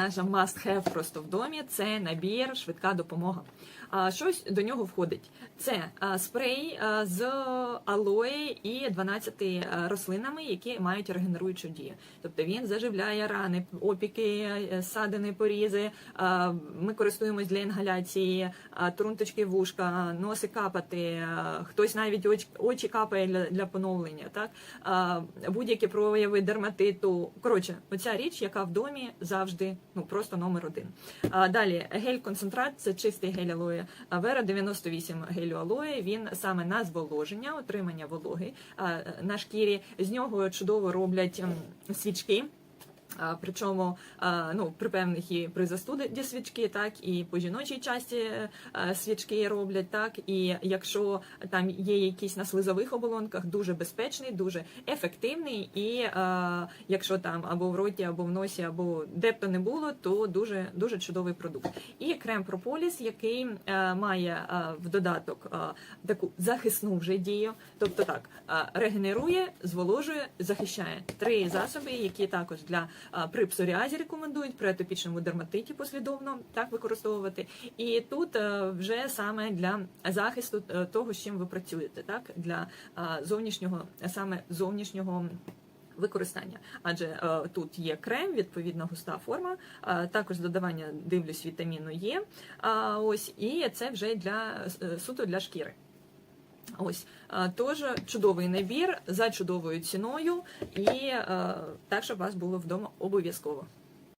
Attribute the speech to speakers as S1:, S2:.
S1: Наша must have просто в домі це набір швидка допомога. А щось до нього входить. Це спрей з алої і 12 рослинами, які мають регенеруючу дію. Тобто він заживляє рани, опіки, е, ссадини, порізи. Ми користуємось для інгаляції, трунточки вушка, носи капати, хтось навіть очі, очі капає для, поновлення. Так будь-які прояви дерматиту. Коротше, оця річ, яка в домі завжди ну просто номер один. А, далі гель-концентрат це чистий гель алоє. Вера 98 гелю алоє. Він саме на зволоження, отримання вологи на шкірі. З нього чудово роблять м, свічки. Причому ну, при певних і при застуді свічки, так і по жіночій часті свічки роблять, так. І якщо там є якісь на слизових оболонках, дуже безпечний, дуже ефективний, і якщо там або в роті, або в носі, або де б то не було, то дуже дуже чудовий продукт. І крем прополіс, який має в додаток таку захисну вже дію, тобто так регенерує, зволожує, захищає три засоби, які також для при псоріазі рекомендують, при атопічному дерматиті послідовно так використовувати. І тут е, вже саме для захисту е, того, з чим ви працюєте, так для зовнішнього, саме зовнішнього. Використання, адже е, тут є крем, відповідно густа форма, е, також додавання дивлюсь вітаміну Є. А ось і це вже для е, суто для шкіри. Ось теж тож чудовий набір за чудовою ціною, і е, так, щоб вас було вдома обов'язково.